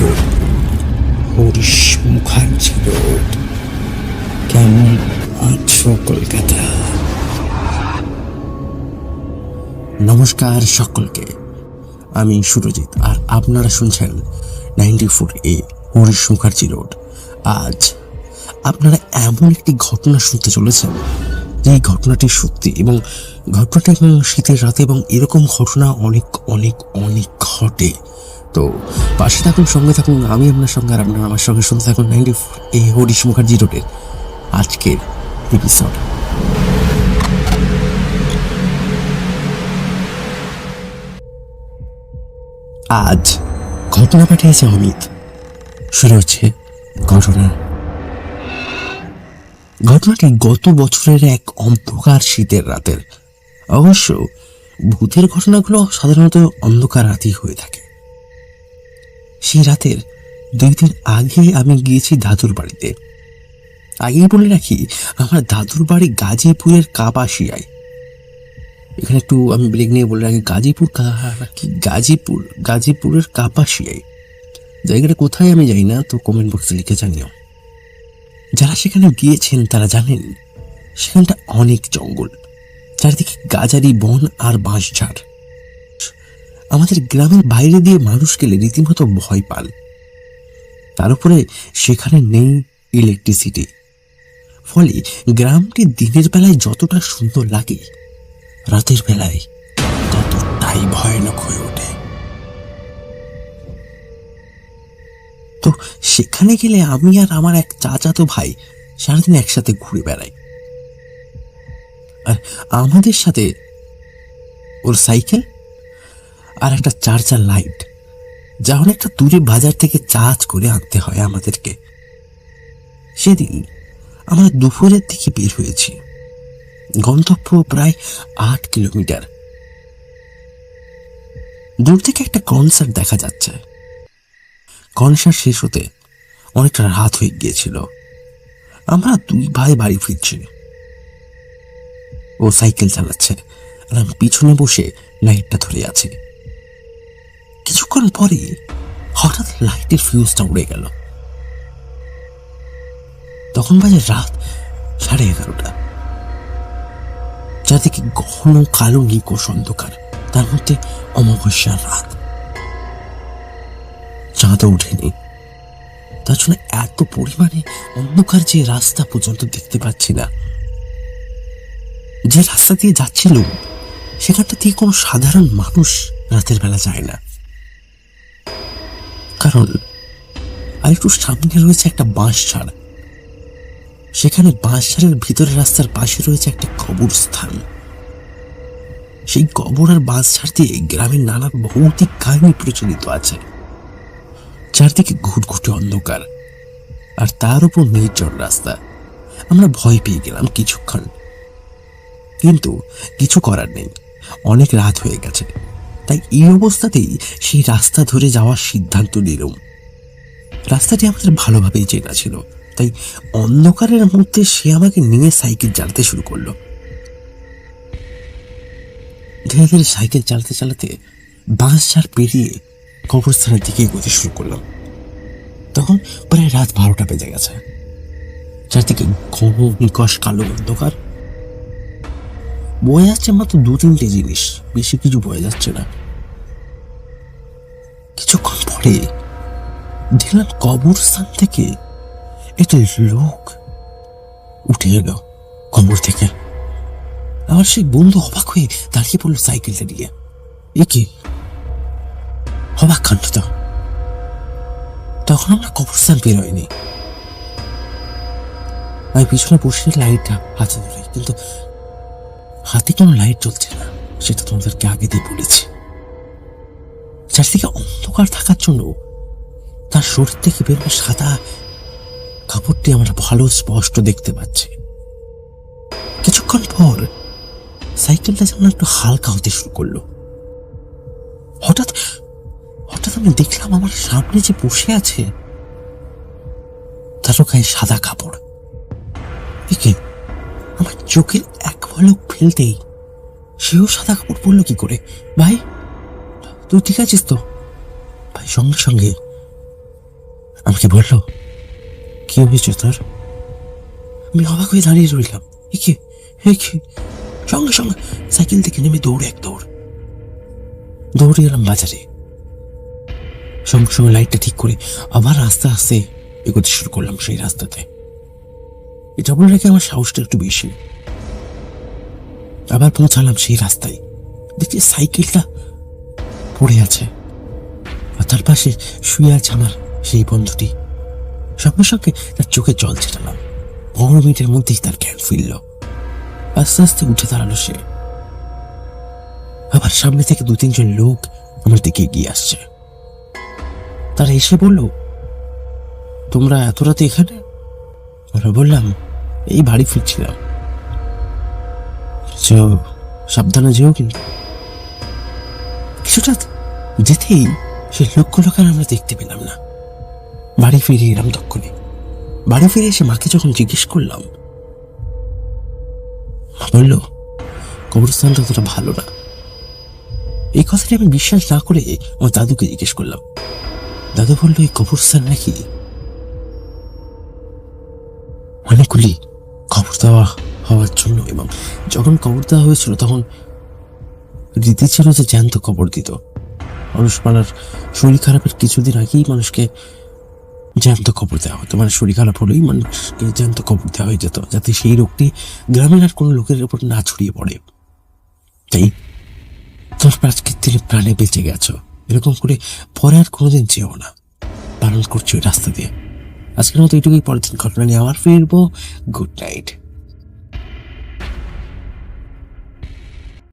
Four Harish Mukherjee কেমন আছো কলকাতা? নমস্কার সকলকে। আমি সুরজিৎ আর আপনারা শুনছেন ninety four A Harish Mukherjee road. আজ আপনারা এমন একটি ঘটনা শুনতে চলেছেন, যে ঘটনাটি সত্যি এবং ঘটনাটি শীতের রাতে এবং এরকম ঘটনা অনেক অনেক অনেক ঘটে। তো পাশে থাকুন, সঙ্গে থাকুন, আমি আপনার সঙ্গে আর আপনার আমার সঙ্গে শুনতে থাকুন ninety four A Harish Mukherjee রোডের আজকের এপিসোড আজ ঘটনা পাঠিয়েছে অমিত। শুরু হচ্ছে ঘটনা ঘটনাটি গত বছরের এক অন্ধকার শীতের রাতের। অবশ্য ভূতের ঘটনাগুলো সাধারণত অন্ধকার রাতেই হয়ে থাকে। সেই রাতের দুই দিন আগে আমি গিয়েছি দাদুর বাড়িতে। আগেই বলে রাখি, আমার দাদুর বাড়ি গাজীপুরের কাপাসিয়ায়। এখানে একটু আমি ব্রেক নিয়ে বলে রাখি, গাজীপুর কা- গাজীপুর, গাজীপুরের কাপাসিয়ায়। জায়গাটা কোথায় আমি জানি না, তো কমেন্ট বক্সে লিখে জানিও। যারা সেখানে গিয়েছেন, তারা জানেন, সেখানটা অনেক জঙ্গল, চারিদিকে গাজারি বন আর বাঁশঝাড়। আমাদের গ্রামের বাইরে দিয়ে মানুষ গেলে রীতিমতো ভয় পান। তার উপরে সেখানে নেই ইলেকট্রিসিটি। ফলে গ্রামটি দিনের বেলায় যতটা সুন্দর লাগে, রাতের বেলায় ততটাই ভয়ানক হয়ে ওঠে। তো সেখানে গেলে আমি আর আমার এক চাচাতো ভাই সারাদিন একসাথে ঘুরে বেড়াই। আর আমাদের সাথে ওর সাইকেল আর একটা চার্জার লাইট যা অনেকটা দূরে বাজার থেকে চার্জ করে আনতে হয় আমাদেরকে। সেদিন আমরা দুপুরের দিকে বের হয়েছি। গন্তব্য প্রায় আট কিলোমিটার। দূর থেকে একটা কনসার্ট দেখা যাচ্ছে। কনসার্ট শেষ হতে অনেকটা রাত হয়ে গিয়েছিল। আমরা দুই ভাই বাড়ি ফিরছি। ও সাইকেল চালাচ্ছে আর আমি পিছনে বসে লাইটটা ধরে আছি। কিছুক্ষণ পরে হঠাৎ লাইটের ফিউজটা উড়ে গেল। তখন বাজে রাত সাড়ে এগারোটা। চারদিকে ঘন কালো নিকোষ অন্ধকার, তার মধ্যে অমাবস্যার রাত। চাঁদও ওঠেনি। তার জন্য এত পরিমাণে অন্ধকার যে রাস্তা পর্যন্ত দেখতে পাচ্ছি না। যে রাস্তা দিয়ে যাচ্ছিল সেখানটা দিয়ে কোনো সাধারণ মানুষ রাতের বেলা যায় না। কারণ আর একটু সামনে রয়েছে একটা বাঁশ ছাড় সেখানে বাঁশঝাড়ের ভিতরে রাস্তার পাশে রয়েছে একটা কবরস্থান। সেই কবর আর বাঁশঝাড় দিয়ে গ্রামের নানা ভৌতিক কাহিনী প্রচলিত আছে। চারদিকে ঘুটঘুটে অন্ধকার, আর তার উপর নির্জন রাস্তা। আমরা ভয় পেয়ে গেলাম কিছুক্ষণ। কিন্তু কিছু করার নেই, অনেক রাত হয়ে গেছে। তাই এই অবস্থাতেই সেই রাস্তা ধরে যাওয়ার সিদ্ধান্ত নিলাম। রাস্তাটি আমাদের ভালোভাবেই চেনা ছিল, তাই অন্ধকারের মধ্যে সে আমাকে নিয়ে সাইকেল চালাতে শুরু করল। ধীরে ধীরে সাইকেল চালাতে চালাতে বাঁশ ঝাড় পেরিয়ে কবরস্থানের দিকে এগোতে শুরু করলাম। তখন প্রায় রাত বারোটা বেজে গেছে। চারদিকে ঘন, নিকশ, কালো অন্ধকার। বয়ে যাচ্ছে মাত্র দু তিনটে জিনিস, বেশি কিছু বয়ে যাচ্ছে না। কিছুক্ষণ পরে দেখলাম কবরস্থান থেকে একটা লোক উঠে এলো কবর থেকে। আমার সেই বন্ধু অবাক হয়ে দাঁড়িয়ে পড়ল সাইকেলটা নিয়ে। এ কি? অবাক কাণ্ড তখন আমরা কবরস্থান বের হয়নি। আমি পিছনে বসে লাইটটা হাতে ধরে, কিন্তু হাতে কোনো লাইট জ্বলছে না, সেটা তোমাদেরকে আগে দিয়ে বলেছি। চারদিকে অন্ধকার থাকার জন্য তার শরীর থেকে বেরোনো সাদা কাপড়টি আমরা ভালো স্পষ্ট দেখতে পাচ্ছি। কিছুক্ষণ পর সাইকেলটা যেমন একটু হালকা হতে শুরু করল। হঠাৎ হঠাৎ আমি দেখলাম আমার সামনে যে বসে আছে তারও গায়ে সাদা কাপড়। একে আমার চোখের এক পলক ফেলতেই সেও সাদা কাপড় পরলো কি করে? ভাই? তুই ঠিক আছিস তো? ভাই, সঙ্গে সঙ্গে। আমাকে বলল, কি হয়েছে তোর? আমি অবাক হয়ে দাঁড়িয়ে রইলাম। সঙ্গে সঙ্গে সাইকেল থেকে নেমে দৌড়ে এক দৌড়। দৌড়ে গেলাম বাজারে। সঙ্গে সঙ্গে লাইটটা ঠিক করে আবার আস্তে আস্তে এগোতে শুরু করলাম সেই রাস্তাতে। এটা বলে রেখে আমার সাহসটা একটু বেশি। আবার পৌঁছালাম সেই রাস্তায়। দেখছি সাইকেলটা পড়ে আছে। আর তার পাশে শুয়ে আছে আমার সেই বন্ধুটি। সঙ্গে সঙ্গে তার চোখে জল ছেটালাম। পনেরো মিনিটের মধ্যেই তার জ্ঞান ফিরল। আস্তে আস্তে উঠে দাঁড়াল সে। আবার সামনে থেকে দু তিনজন লোক আমার দিকে এগিয়ে আসছে। তারা এসে বলল, তোমরা এত রাতে এখানে? আমরা বললাম, এই বাড়ি ফিরছিলাম। সাবধানে যেও কিন্তু। কিছুটা যেতেই সে লক্ষ লোকের আমরা দেখতে পেলাম না। বাড়ি ফিরে এলাম তক্ষণে। বাড়ি ফিরে এসে মাকে যখন জিজ্ঞেস করলাম বলল, কবরস্থানটা অতটা ভালো না। এই কথাটি আমি বিশ্বাস না করে আমার দাদুকে জিজ্ঞেস করলাম। দাদু বলল, এই কবরস্থান নাকি অনেকগুলি খবর দেওয়া হওয়ার জন্য এবং যখন কবর দেওয়া হয়েছিল তখন রীতি ছিল যে জ্যান্ত কবর দিত। মানুষ মানার শরীর খারাপের কিছুদিন আগেই মানুষকে জ্যান্ত কবর দেওয়া হতো। মানে শরীর খারাপ হলেই মানুষকে জ্যান্ত কবর দেওয়া হয়ে যেত, যাতে সেই রোগটি গ্রামের আর কোনো লোকের উপর না ছড়িয়ে পড়ে। তাই তোর আজকের দিনে প্রাণে বেঁচে গেছো। এরকম করে পরে আর কোনোদিন যেও না। পালন করছি ওই রাস্তা দিয়ে। আজকের মতো এইটুকুই, পরের দিন ঘটনা নিয়ে আবার ফিরবো। Good night.